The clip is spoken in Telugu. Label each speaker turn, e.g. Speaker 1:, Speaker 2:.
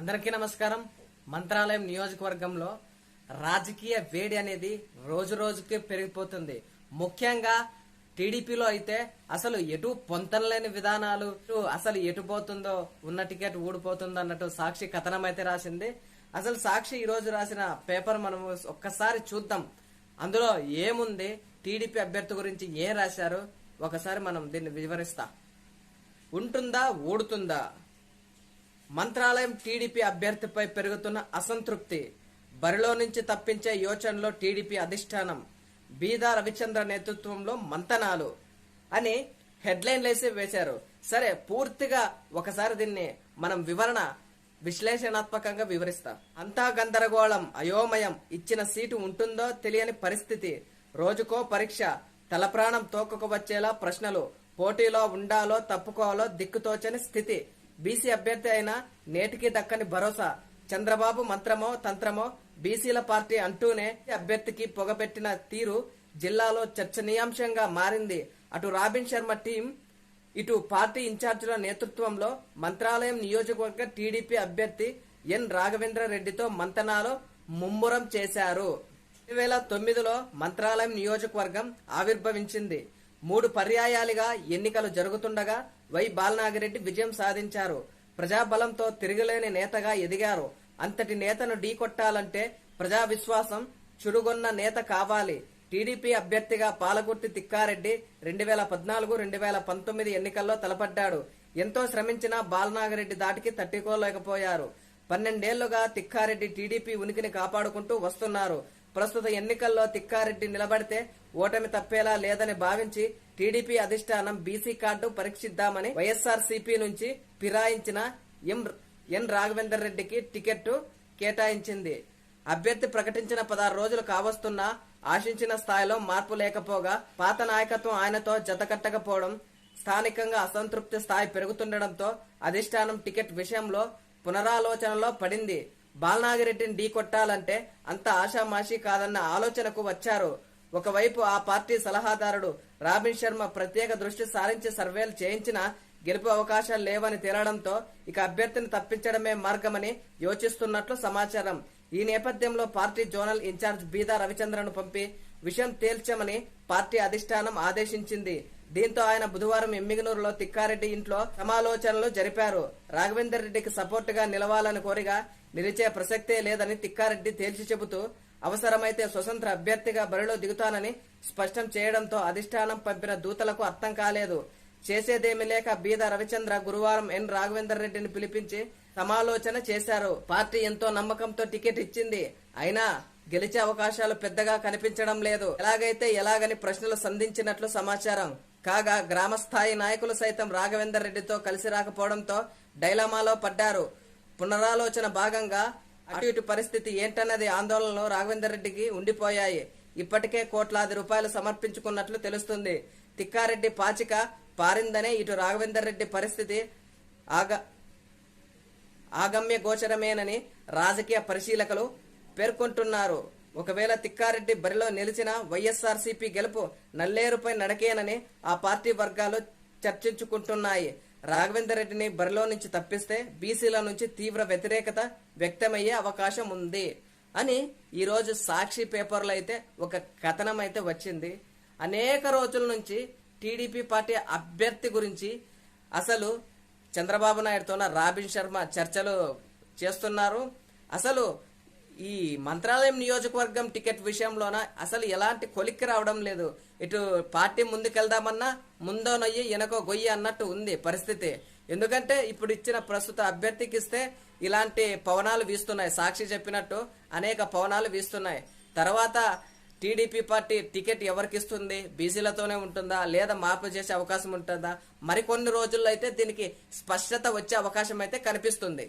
Speaker 1: అందరికీ నమస్కారం. మంత్రాలయం నియోజకవర్గంలో రాజకీయ వేడి అనేది రోజు రోజుకి పెరిగిపోతుంది. ముఖ్యంగా టీడీపీలో అయితే అసలు ఎటు పొంతనలేని విధానాలు అసలు ఎటు పోతుందో ఉన్న టికెట్ ఊడిపోతుందో అన్నట్టు సాక్షి కథనం అయితే రాసింది. అసలు సాక్షి ఈ రోజు రాసిన పేపర్ మనం ఒక్కసారి చూద్దాం. అందులో ఏముంది? టీడీపీ అభ్యర్థి గురించి ఏం రాశారు? ఒకసారి మనం దీన్ని వివరిస్తా. ఉంటుందా ఊడుతుందా? మంత్రాలయం టీడీపీ అభ్యర్థిపై పెరుగుతున్న అసంతృప్తి. బరిలో నుంచి తప్పించే యోచనలో టీడీపీ అధిష్టానం బీదా రవిచంద్ర నేతృత్వంలో మంతనాలు అని హెడ్లైన్ వేసి వేశారు. సరే పూర్తిగా ఒకసారి దీన్ని మనం వివరణ విశ్లేషణాత్మకంగా వివరిస్తా. అంతా గందరగోళం అయోమయం ఇచ్చిన సీటు ఉంటుందో తెలియని పరిస్థితి. రోజుకో పరీక్ష తలప్రాణం తోకకు వచ్చేలా ప్రశ్నలు. పోటీలో ఉండాలో తప్పుకోవాలో దిక్కుతోచని స్థితి. బీసీ అభ్యర్థి అయిన నేటికి దక్కని భరోసా. చంద్రబాబు మంత్రమో తంత్రమో బీసీల పార్టీ అంటూనే అభ్యర్థికి పొగబెట్టిన తీరు జిల్లాలో చర్చనీయాంశంగా మారింది. అటు రాబిన్ శర్మ టీం ఇటు పార్టీ ఇన్ఛార్జీల నేతృత్వంలో మంత్రాలయం నియోజకవర్గ టీడీపీ అభ్యర్థి ఎన్. రాఘవేంద్ర రెడ్డితో మంతనాలు ముమ్మురం చేశారు. రెండు వేల తొమ్మిదిలో మంత్రాలయం నియోజకవర్గం ఆవిర్భవించింది. మూడు పర్యాయాలుగా ఎన్నికలు జరుగుతుండగా వై బాలనాగిరెడ్డి విజయం సాధించారు. ప్రజాబలంతో తిరగలేని నేతగా ఎదిగారు. అంతటి నేతను ఢీకొట్టాలంటే ప్రజా విశ్వాసం చురుగొన్న నేత కావాలి. టీడీపీ అభ్యర్థిగా పాలకుర్తి తిక్కారెడ్డి రెండు వేల పద్నాలుగు రెండు వేల పంతొమ్మిది ఎన్నికల్లో తలపడ్డాడు. ఎంతో శ్రమించినా బాలనాగిరెడ్డి దాటికి తట్టుకోలేకపోయారు. పన్నెండేళ్ళుగా తిక్కారెడ్డి టీడీపీ ఉనికిని కాపాడుకుంటూ వస్తున్నారు. ప్రస్తుత ఎన్నికల్లో తిక్కారెడ్డి నిలబడితే ఓటమి తప్పేలా లేదని భావించి టీడీపీ అధిష్టానం బీసీ కార్డు పరీక్షిద్దామని వైఎస్ఆర్ నుంచి ఫిరాయించిన ఎం ఎన్ రాఘవేందర్ రెడ్డికి టికెట్ కేటాయించింది. అభ్యర్థి ప్రకటించిన పదహారు రోజులు కావస్తున్నా ఆశించిన స్థాయిలో మార్పు లేకపోగా పాత నాయకత్వం ఆయనతో జతకట్టకపోవడం స్థానికంగా అసంతృప్తి స్థాయి పెరుగుతుండటంతో అధిష్టానం టికెట్ విషయంలో పునరాలోచనలో పడింది. బాలనాగిరెడ్డిని ఢీకొట్టాలంటే అంత ఆషామాషీ కాదన్న ఆలోచనకు వచ్చారు. ఒకవైపు ఆ పార్టీ సలహాదారుడు రాబిన్ శర్మ ప్రత్యేక దృష్టి సారించి సర్వేలు చేయించినా గెలుపు అవకాశాలు లేవని తేలడంతో ఇక అభ్యర్థిని తప్పించడమే మార్గమని యోచిస్తున్నట్లు సమాచారం. ఈ నేపథ్యంలో పార్టీ జోనల్ ఇన్ఛార్జ్ బీదా రవిచంద్రను పంపి విషయం తేల్చమని పార్టీ అధిష్టానం ఆదేశించింది. దీంతో ఆయన బుధవారం ఎమ్మిగనూరులో తిక్కారెడ్డి ఇంట్లో సమాలోచనలు జరిపారు. రాఘవేందర్ రెడ్డికి సపోర్టుగా నిలవాలని కోరిగా నిలిచే ప్రసక్తే లేదని తిక్కారెడ్డి తేల్చి చెబుతూ అవసరమైతే స్వతంత్ర అభ్యర్థిగా బరిలో దిగుతానని స్పష్టం చేయడంతో అధిష్టానం పంపిన దూతలకు అర్థం కాలేదు. చేసేదేమి లేక బీద రవిచంద్ర గురువారం ఎన్ రాఘవేందర్ రెడ్డిని పిలిపించి సమాలోచన చేశారు. పార్టీ ఎంతో నమ్మకంతో టికెట్ ఇచ్చింది. అయినా గెలిచే అవకాశాలు పెద్దగా కనిపించడం లేదు. ఎలాగైతే ఎలాగని ప్రశ్నలు సంధించినట్లు సమాచారం. కాగా గ్రామ స్థాయి నాయకులు సైతం రాఘవేందర్ రెడ్డితో కలిసి రాకపోవడంతో డైలమాలో పడ్డారు. పునరాలోచన భాగంగా అటు ఇటు పరిస్థితి ఏంటన్నది ఆందోళనలు రాఘవేందర్ రెడ్డికి ఉండిపోయాయి. ఇప్పటికే కోట్లాది రూపాయలు సమర్పించుకున్నట్లు తెలుస్తుంది. తిక్కారెడ్డి పాచిక పారిందనే ఇటు రాఘవేందర్ రెడ్డి పరిస్థితి ఆగ ఆగమ్య గోచరమేనని రాజకీయ పరిశీలకులు పేర్కొంటున్నారు. ఒకవేళ తిక్కారెడ్డి బరిలో నిలిచిన వైఎస్ఆర్సీపీ గెలుపు నల్లేరుపై నడకేనని ఆ పార్టీ వర్గాలు చర్చించుకుంటున్నాయి. రాఘవేందర్ రెడ్డిని బరిలో నుంచి తప్పిస్తే బీసీల నుంచి తీవ్ర వ్యతిరేకత వ్యక్తమయ్యే అవకాశం ఉంది అని ఈరోజు సాక్షి పేపర్లో అయితే ఒక కథనం అయితే వచ్చింది. అనేక రోజుల నుంచి టీడీపీ పార్టీ అభ్యర్థి గురించి అసలు చంద్రబాబు నాయుడుతోన రాబిన్ శర్మ చర్చలు చేస్తున్నారు. అసలు ఈ మంత్రాలయం నియోజకవర్గం టికెట్ విషయంలోన అసలు ఎలాంటి కొలిక్కి రావడం లేదు. ఇటు పార్టీ ముందుకెళ్దామన్నా ముందో నొయ్యి వెనకో గొయ్యి అన్నట్టు ఉంది పరిస్థితి. ఎందుకంటే ఇప్పుడు ఇచ్చిన ప్రస్తుత అభ్యర్థికి ఇస్తే ఇలాంటి పవనాలు వీస్తున్నాయి. సాక్షి చెప్పినట్టు అనేక పవనాలు వీస్తున్నాయి. తర్వాత టీడీపీ పార్టీ టికెట్ ఎవరికి ఇస్తుంది బీసీలతోనే ఉంటుందా? లేదా మార్పు చేసే అవకాశం ఉంటుందా? మరికొన్ని రోజుల్లో అయితే దీనికి స్పష్టత వచ్చే అవకాశం అయితే కనిపిస్తుంది.